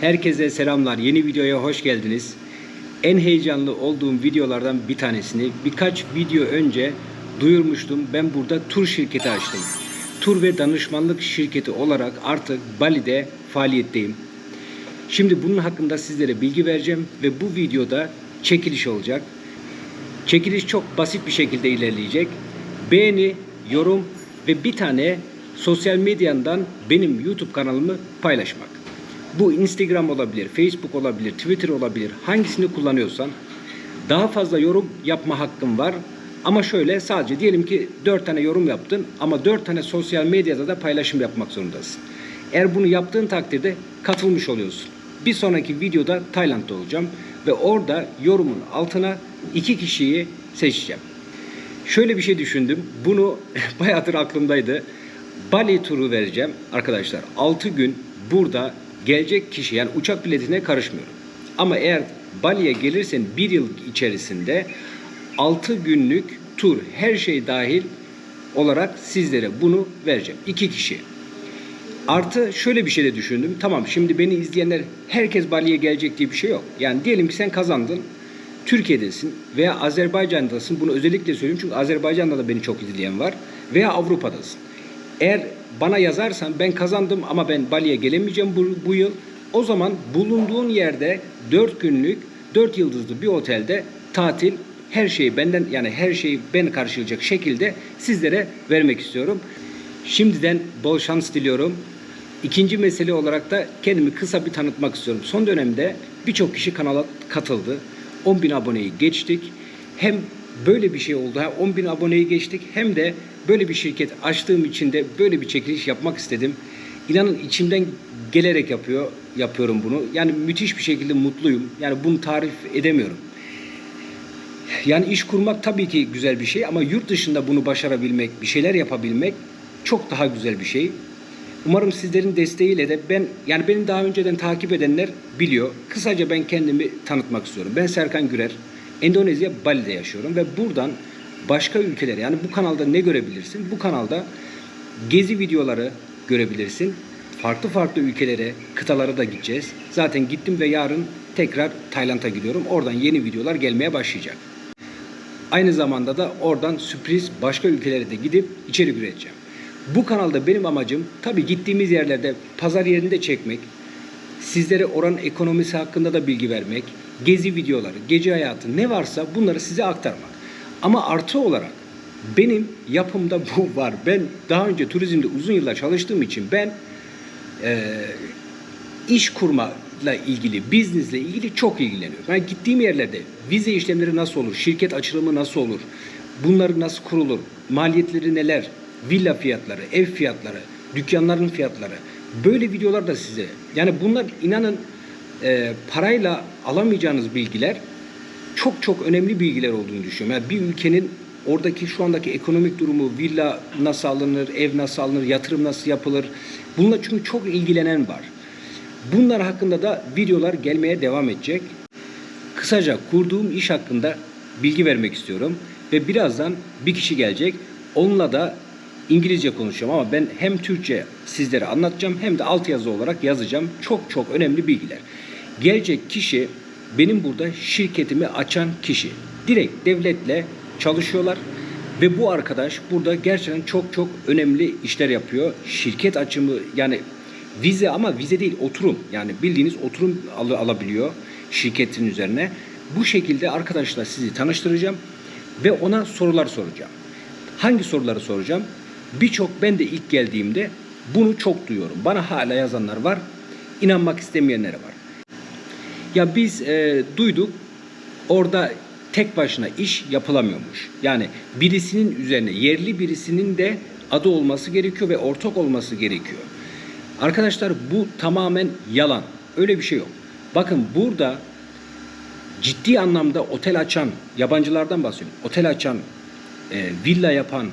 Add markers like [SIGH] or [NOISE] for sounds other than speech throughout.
Herkese selamlar. Yeni videoya hoş geldiniz. En heyecanlı olduğum videolardan bir tanesini birkaç video önce duyurmuştum. Ben burada tur şirketi açtım. Tur ve danışmanlık şirketi olarak artık Bali'de faaliyetteyim. Şimdi bunun hakkında sizlere bilgi vereceğim ve bu videoda çekiliş olacak. Çekiliş çok basit bir şekilde ilerleyecek. Beğeni, yorum ve bir tane sosyal medyandan benim YouTube kanalımı paylaşmak. Bu Instagram olabilir, Facebook olabilir, Twitter olabilir. Hangisini kullanıyorsan daha fazla yorum yapma hakkın var. Ama şöyle sadece diyelim ki 4 tane yorum yaptın ama 4 tane sosyal medyada da paylaşım yapmak zorundasın. Eğer bunu yaptığın takdirde katılmış oluyorsun. Bir sonraki videoda Tayland'da olacağım ve orada yorumun altına iki kişiyi seçeceğim. Şöyle bir şey düşündüm. Bunu [LAUGHS] bayağıdır aklımdaydı. Bali turu vereceğim arkadaşlar. 6 gün burada gelecek kişi yani uçak biletine karışmıyorum. Ama eğer Bali'ye gelirsen bir yıl içerisinde 6 günlük tur her şey dahil olarak sizlere bunu vereceğim. 2 kişi. Artı şöyle bir şey de düşündüm. Tamam şimdi beni izleyenler herkes Bali'ye gelecek diye bir şey yok. Yani diyelim ki sen kazandın. Türkiye'desin veya Azerbaycan'dasın. Bunu özellikle söyleyeyim çünkü Azerbaycan'da da beni çok izleyen var. Veya Avrupa'dasın. Eğer bana yazarsan ben kazandım ama ben Bali'ye gelemeyeceğim bu, bu yıl. O zaman bulunduğun yerde 4 günlük 4 yıldızlı bir otelde tatil her şeyi benden yani her şeyi ben karşılayacak şekilde sizlere vermek istiyorum. Şimdiden bol şans diliyorum. İkinci mesele olarak da kendimi kısa bir tanıtmak istiyorum. Son dönemde birçok kişi kanala katıldı. 10 bin aboneyi geçtik. Hem böyle bir şey oldu. 10 bin aboneyi geçtik. Hem de böyle bir şirket açtığım için de böyle bir çekiliş yapmak istedim. İnanın içimden gelerek yapıyor yapıyorum bunu. Yani müthiş bir şekilde mutluyum. Yani bunu tarif edemiyorum. Yani iş kurmak tabii ki güzel bir şey ama yurt dışında bunu başarabilmek, bir şeyler yapabilmek çok daha güzel bir şey. Umarım sizlerin desteğiyle de ben yani beni daha önceden takip edenler biliyor. Kısaca ben kendimi tanıtmak istiyorum. Ben Serkan Gürer. Endonezya Bali'de yaşıyorum ve buradan başka ülkeler yani bu kanalda ne görebilirsin? Bu kanalda gezi videoları görebilirsin. Farklı farklı ülkelere, kıtalara da gideceğiz. Zaten gittim ve yarın tekrar Tayland'a gidiyorum. Oradan yeni videolar gelmeye başlayacak. Aynı zamanda da oradan sürpriz başka ülkelere de gidip içerik üreteceğim. Bu kanalda benim amacım tabii gittiğimiz yerlerde pazar yerinde çekmek, sizlere oranın ekonomisi hakkında da bilgi vermek, gezi videoları, gece hayatı ne varsa bunları size aktarmak. Ama artı olarak benim yapımda bu var. Ben daha önce turizmde uzun yıllar çalıştığım için ben e, iş kurmayla ilgili, biznesle ilgili çok ilgileniyorum. Ben gittiğim yerlerde vize işlemleri nasıl olur, şirket açılımı nasıl olur, bunları nasıl kurulur, maliyetleri neler, villa fiyatları, ev fiyatları, dükkanların fiyatları. Böyle videolar da size. Yani bunlar inanın e, parayla alamayacağınız bilgiler çok çok önemli bilgiler olduğunu düşünüyorum. Yani bir ülkenin oradaki şu andaki ekonomik durumu, villa nasıl alınır, ev nasıl alınır, yatırım nasıl yapılır. Bununla çünkü çok ilgilenen var. Bunlar hakkında da videolar gelmeye devam edecek. Kısaca kurduğum iş hakkında bilgi vermek istiyorum ve birazdan bir kişi gelecek. Onunla da İngilizce konuşacağım ama ben hem Türkçe sizlere anlatacağım hem de altyazı olarak yazacağım. Çok çok önemli bilgiler. Gelecek kişi benim burada şirketimi açan kişi. Direkt devletle çalışıyorlar ve bu arkadaş burada gerçekten çok çok önemli işler yapıyor. Şirket açımı yani vize ama vize değil oturum. Yani bildiğiniz oturum al- alabiliyor şirketin üzerine. Bu şekilde arkadaşla sizi tanıştıracağım ve ona sorular soracağım. Hangi soruları soracağım? Birçok ben de ilk geldiğimde bunu çok duyuyorum. Bana hala yazanlar var. inanmak istemeyenler var. Ya biz e, duyduk orada tek başına iş yapılamıyormuş. Yani birisinin üzerine yerli birisinin de adı olması gerekiyor ve ortak olması gerekiyor. Arkadaşlar bu tamamen yalan. Öyle bir şey yok. Bakın burada ciddi anlamda otel açan, yabancılardan bahsediyorum. Otel açan, e, villa yapan,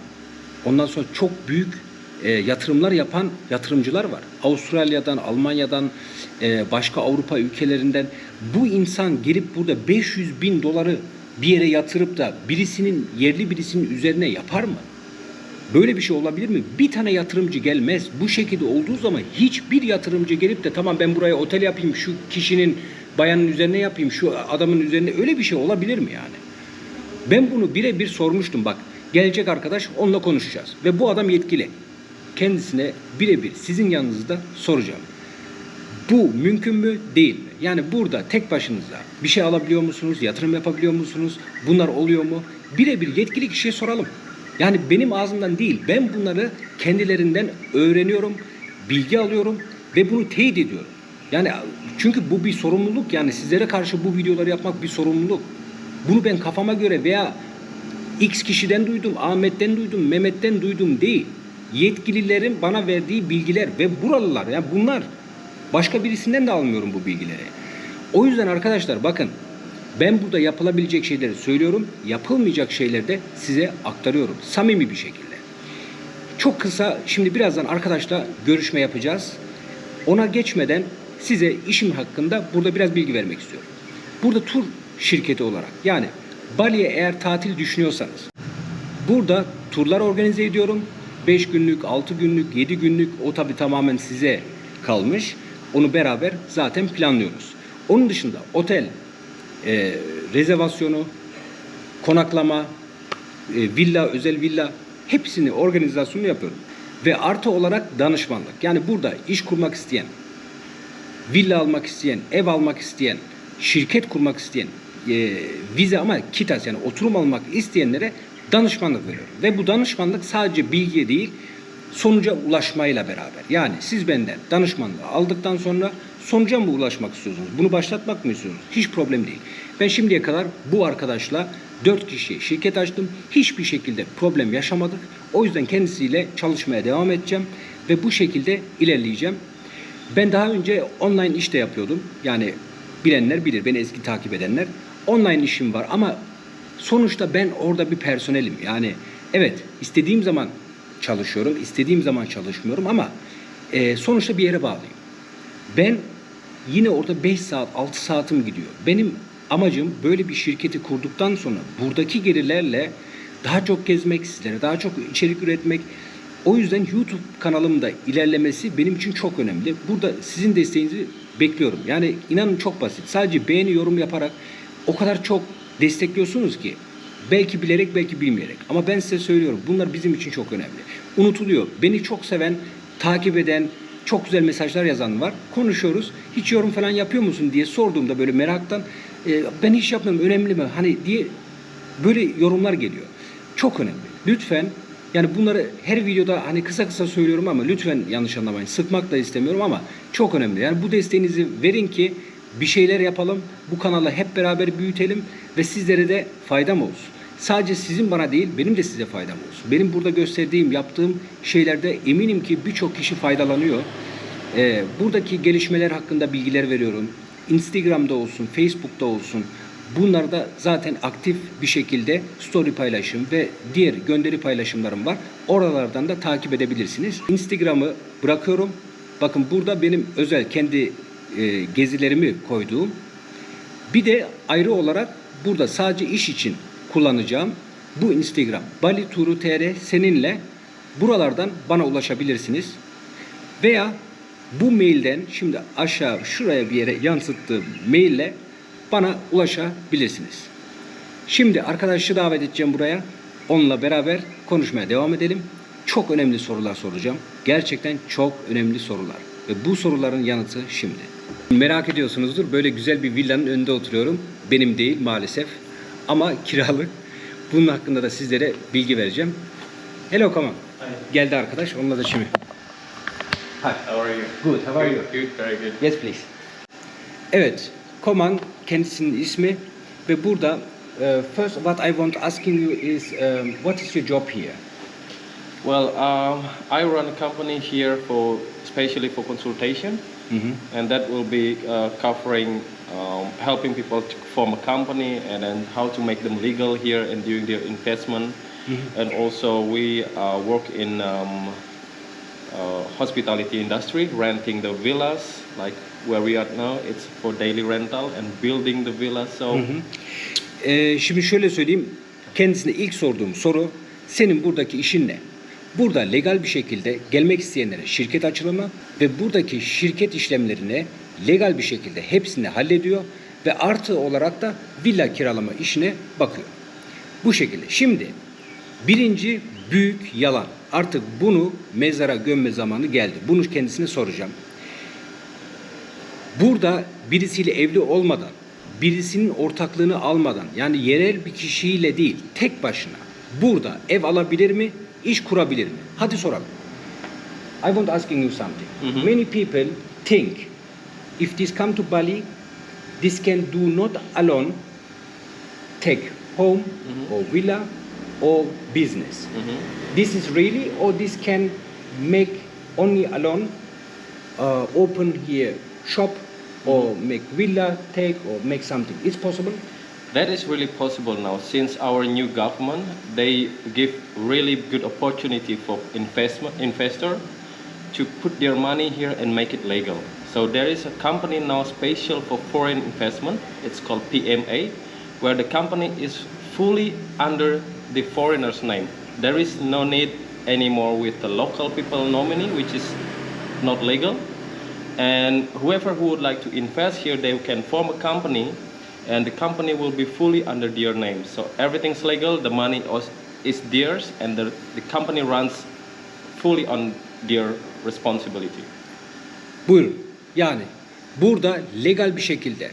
ondan sonra çok büyük e, yatırımlar yapan yatırımcılar var. Avustralya'dan, Almanya'dan, e, başka Avrupa ülkelerinden bu insan gelip burada 500 bin doları bir yere yatırıp da birisinin yerli birisinin üzerine yapar mı? Böyle bir şey olabilir mi? Bir tane yatırımcı gelmez. Bu şekilde olduğu zaman hiçbir yatırımcı gelip de tamam ben buraya otel yapayım, şu kişinin bayanın üzerine yapayım, şu adamın üzerine öyle bir şey olabilir mi yani? Ben bunu birebir sormuştum bak. Gelecek arkadaş onunla konuşacağız. Ve bu adam yetkili. Kendisine birebir sizin yanınızda soracağım. Bu mümkün mü değil mi? Yani burada tek başınıza bir şey alabiliyor musunuz? Yatırım yapabiliyor musunuz? Bunlar oluyor mu? Birebir yetkili kişiye soralım. Yani benim ağzımdan değil. Ben bunları kendilerinden öğreniyorum, bilgi alıyorum ve bunu teyit ediyorum. Yani çünkü bu bir sorumluluk yani sizlere karşı bu videoları yapmak bir sorumluluk. Bunu ben kafama göre veya X kişiden duydum, Ahmet'ten duydum, Mehmet'ten duydum değil. Yetkililerin bana verdiği bilgiler ve buralılar yani bunlar başka birisinden de almıyorum bu bilgileri. O yüzden arkadaşlar bakın ben burada yapılabilecek şeyleri söylüyorum, yapılmayacak şeyleri de size aktarıyorum samimi bir şekilde. Çok kısa şimdi birazdan arkadaşla görüşme yapacağız. Ona geçmeden size işim hakkında burada biraz bilgi vermek istiyorum. Burada tur şirketi olarak yani Bali'ye eğer tatil düşünüyorsanız burada turlar organize ediyorum. 5 günlük, 6 günlük, 7 günlük o tabi tamamen size kalmış. Onu beraber zaten planlıyoruz. Onun dışında otel, e, rezervasyonu, konaklama, e, villa, özel villa hepsini organizasyonu yapıyorum. Ve artı olarak danışmanlık. Yani burada iş kurmak isteyen, villa almak isteyen, ev almak isteyen, şirket kurmak isteyen, e, vize ama kitas yani oturum almak isteyenlere danışmanlık veriyorum. Ve bu danışmanlık sadece bilgiye değil, sonuca ulaşmayla beraber. Yani siz benden danışmanlığı aldıktan sonra sonuca mı ulaşmak istiyorsunuz? Bunu başlatmak mı istiyorsunuz? Hiç problem değil. Ben şimdiye kadar bu arkadaşla 4 kişiye şirket açtım. Hiçbir şekilde problem yaşamadık. O yüzden kendisiyle çalışmaya devam edeceğim ve bu şekilde ilerleyeceğim. Ben daha önce online iş de yapıyordum. Yani bilenler bilir, beni eski takip edenler. Online işim var ama sonuçta ben orada bir personelim. Yani evet istediğim zaman çalışıyorum, istediğim zaman çalışmıyorum ama e, sonuçta bir yere bağlıyım. Ben yine orada 5 saat, 6 saatim gidiyor. Benim amacım böyle bir şirketi kurduktan sonra buradaki gelirlerle daha çok gezmek, sizlere daha çok içerik üretmek. O yüzden YouTube kanalımda ilerlemesi benim için çok önemli. Burada sizin desteğinizi bekliyorum. Yani inanın çok basit. Sadece beğeni, yorum yaparak o kadar çok destekliyorsunuz ki belki bilerek belki bilmeyerek. Ama ben size söylüyorum bunlar bizim için çok önemli. Unutuluyor. Beni çok seven, takip eden, çok güzel mesajlar yazan var. Konuşuyoruz. Hiç yorum falan yapıyor musun diye sorduğumda böyle meraktan e, ben hiç yapmıyorum önemli mi? Hani diye böyle yorumlar geliyor. Çok önemli. Lütfen yani bunları her videoda hani kısa kısa söylüyorum ama lütfen yanlış anlamayın. Sıkmak da istemiyorum ama çok önemli. Yani bu desteğinizi verin ki bir şeyler yapalım. Bu kanalı hep beraber büyütelim ve sizlere de faydam olsun. Sadece sizin bana değil, benim de size faydam olsun. Benim burada gösterdiğim, yaptığım şeylerde eminim ki birçok kişi faydalanıyor. Ee, buradaki gelişmeler hakkında bilgiler veriyorum. Instagram'da olsun, Facebook'ta olsun. Bunlarda zaten aktif bir şekilde story paylaşım ve diğer gönderi paylaşımlarım var. Oralardan da takip edebilirsiniz. Instagram'ı bırakıyorum. Bakın burada benim özel kendi e, gezilerimi koyduğum. Bir de ayrı olarak burada sadece iş için kullanacağım bu Instagram Bali Turu TR seninle buralardan bana ulaşabilirsiniz. Veya bu mailden şimdi aşağı şuraya bir yere yansıttığım maille bana ulaşabilirsiniz. Şimdi arkadaşı davet edeceğim buraya. Onunla beraber konuşmaya devam edelim. Çok önemli sorular soracağım. Gerçekten çok önemli sorular. Ve bu soruların yanıtı şimdi. Merak ediyorsunuzdur. Böyle güzel bir villanın önünde oturuyorum. Benim değil maalesef. Ama kiralık. Bunun hakkında da sizlere bilgi vereceğim. Hello come on. Geldi arkadaş. Onunla da şimdi. Hi. How are you? Good. How are you? Good, good, very good. Yes please. Evet, Koman kendisinin ismi ve burada uh, first what I want asking you is um, what is your job here? Well, um, I run a company here for, especially for consultation, and that will be uh, covering um, helping people to form a company and then how to make them legal here and doing their investment. And also, we uh, work in um, uh, hospitality industry, renting the villas, like where we are now. It's for daily rental and building the villas. So. Ee, şimdi şöyle söyleyeyim, kendisine ilk sorduğum soru senin buradaki işin ne? Burada legal bir şekilde gelmek isteyenlere şirket açılımı ve buradaki şirket işlemlerine legal bir şekilde hepsini hallediyor ve artı olarak da villa kiralama işine bakıyor. Bu şekilde. Şimdi birinci büyük yalan. Artık bunu mezara gömme zamanı geldi. Bunu kendisine soracağım. Burada birisiyle evli olmadan, birisinin ortaklığını almadan, yani yerel bir kişiyle değil, tek başına burada ev alabilir mi, iş kurabilir mi? Hadi soralım. I want asking you something. Many people think if this come to Bali, this can do not alone take home or villa or business. This is really, or this can make only alone uh, open here shop or make villa take or make something. It's possible. That is really possible now since our new government they give really good opportunity for investment investor to put their money here and make it legal. So there is a company now special for foreign investment. It's called PMA, where the company is fully under the foreigner's name. There is no need anymore with the local people nominee, which is not legal. And whoever who would like to invest here, they can form a company, and the company will be fully under their name. So everything's legal. The money is- theirs, and the, the company runs fully on their responsibility. Buyurun. Yani burada legal bir şekilde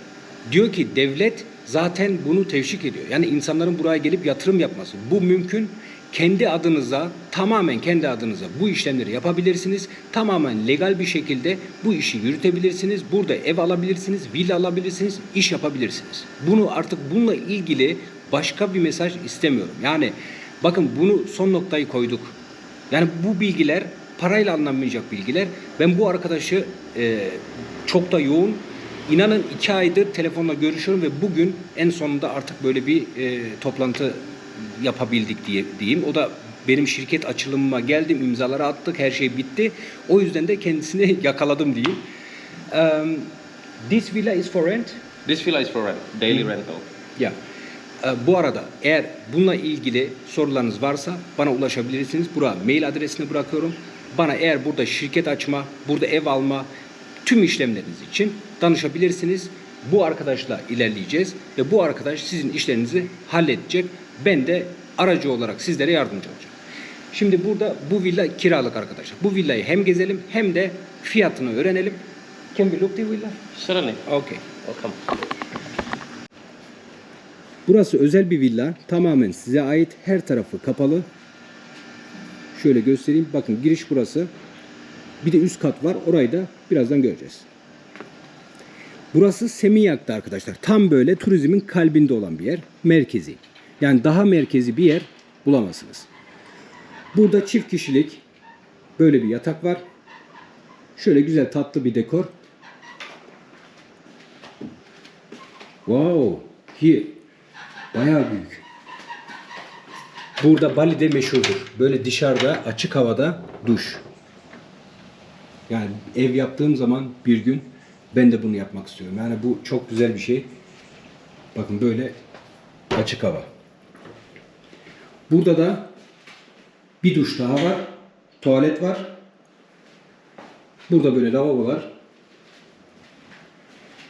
diyor ki devlet zaten bunu teşvik ediyor. Yani insanların buraya gelip yatırım yapması. Bu mümkün. Kendi adınıza, tamamen kendi adınıza bu işlemleri yapabilirsiniz. Tamamen legal bir şekilde bu işi yürütebilirsiniz. Burada ev alabilirsiniz, villa alabilirsiniz, iş yapabilirsiniz. Bunu artık bununla ilgili başka bir mesaj istemiyorum. Yani bakın bunu son noktayı koyduk. Yani bu bilgiler parayla alınmayacak bilgiler. Ben bu arkadaşı e, çok da yoğun. İnanın iki aydır telefonla görüşüyorum ve bugün en sonunda artık böyle bir e, toplantı yapabildik diye diyeyim. O da benim şirket açılımıma geldim, imzaları attık, her şey bitti. O yüzden de kendisini [LAUGHS] yakaladım diyeyim. Um, this villa is for rent. This villa is for rent, daily rental. Ya. e, Bu arada eğer bununla ilgili sorularınız varsa bana ulaşabilirsiniz. Buraya mail adresini bırakıyorum. Bana eğer burada şirket açma, burada ev alma, tüm işlemleriniz için danışabilirsiniz. Bu arkadaşla ilerleyeceğiz ve bu arkadaş sizin işlerinizi halledecek. Ben de aracı olarak sizlere yardımcı olacağım. Şimdi burada bu villa kiralık arkadaşlar. Bu villayı hem gezelim hem de fiyatını öğrenelim. Can we look the villa? Certainly. Okay. Welcome. Burası özel bir villa. Tamamen size ait. Her tarafı kapalı. Şöyle göstereyim. Bakın giriş burası. Bir de üst kat var. Orayı da birazdan göreceğiz. Burası Semiyak'ta arkadaşlar. Tam böyle turizmin kalbinde olan bir yer. Merkezi. Yani daha merkezi bir yer bulamazsınız. Burada çift kişilik böyle bir yatak var. Şöyle güzel tatlı bir dekor. Wow. Here. Bayağı büyük. Burada Bali'de meşhurdur. Böyle dışarıda açık havada duş. Yani ev yaptığım zaman bir gün ben de bunu yapmak istiyorum. Yani bu çok güzel bir şey. Bakın böyle açık hava. Burada da bir duş daha var. Tuvalet var. Burada böyle lavabo var.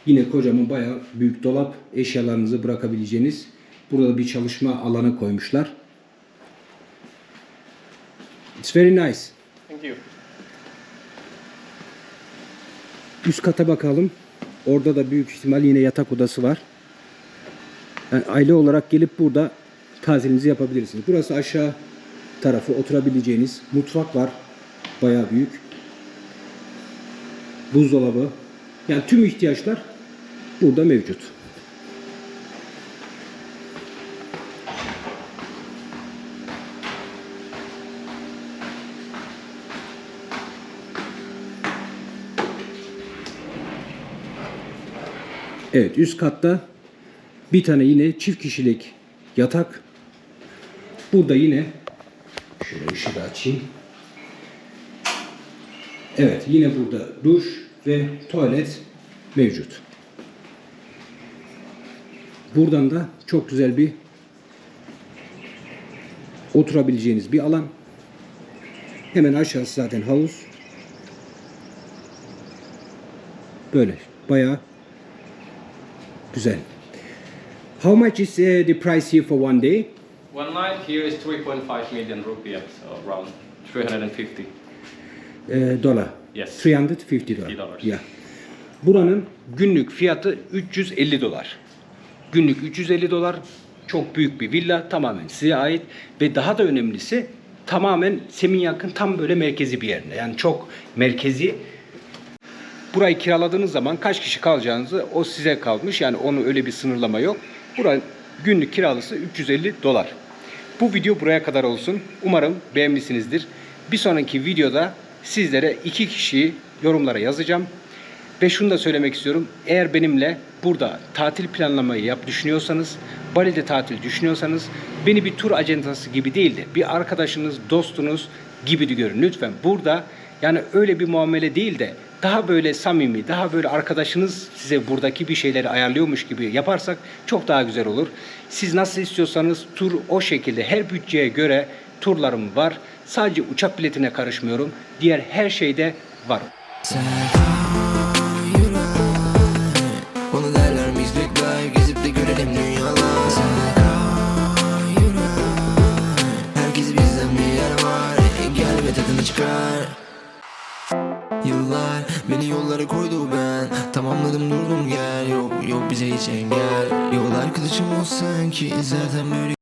Yine kocaman bayağı büyük dolap, eşyalarınızı bırakabileceğiniz. Burada bir çalışma alanı koymuşlar. It's very nice. Thank you. Üst kata bakalım. Orada da büyük ihtimal yine yatak odası var. Yani aile olarak gelip burada tatilinizi yapabilirsiniz. Burası aşağı tarafı oturabileceğiniz mutfak var. Bayağı büyük. Buzdolabı. Yani tüm ihtiyaçlar burada mevcut. Evet üst katta bir tane yine çift kişilik yatak. Burada yine şöyle ışığı da açayım. Evet yine burada duş ve tuvalet mevcut. Buradan da çok güzel bir oturabileceğiniz bir alan. Hemen aşağısı zaten havuz. Böyle bayağı güzel. How much is uh, the price here for one day? One night here is 3.5 million rupiah, so around 350. Uh, dollar. Yes. 350 dolar. dollars. Yeah. Buranın günlük fiyatı 350 dolar. Günlük 350 dolar. Çok büyük bir villa tamamen size ait ve daha da önemlisi tamamen Seminyak'ın tam böyle merkezi bir yerinde. Yani çok merkezi. Burayı kiraladığınız zaman kaç kişi kalacağınızı o size kalmış. Yani onu öyle bir sınırlama yok. Buranın günlük kiralısı 350 dolar. Bu video buraya kadar olsun. Umarım beğenmişsinizdir. Bir sonraki videoda sizlere iki kişiyi yorumlara yazacağım. Ve şunu da söylemek istiyorum. Eğer benimle burada tatil planlamayı yap düşünüyorsanız, Bali'de tatil düşünüyorsanız beni bir tur acentası gibi değil de bir arkadaşınız, dostunuz gibi de görün. Lütfen burada yani öyle bir muamele değil de daha böyle samimi, daha böyle arkadaşınız size buradaki bir şeyleri ayarlıyormuş gibi yaparsak çok daha güzel olur. Siz nasıl istiyorsanız tur o şekilde her bütçeye göre turlarım var. Sadece uçak biletine karışmıyorum. Diğer her şeyde var. Onu yollara koydu ben. Tamamladım durdum gel. Yok yok bize hiç engel. Yol arkadaşım olsan ki zaten böyle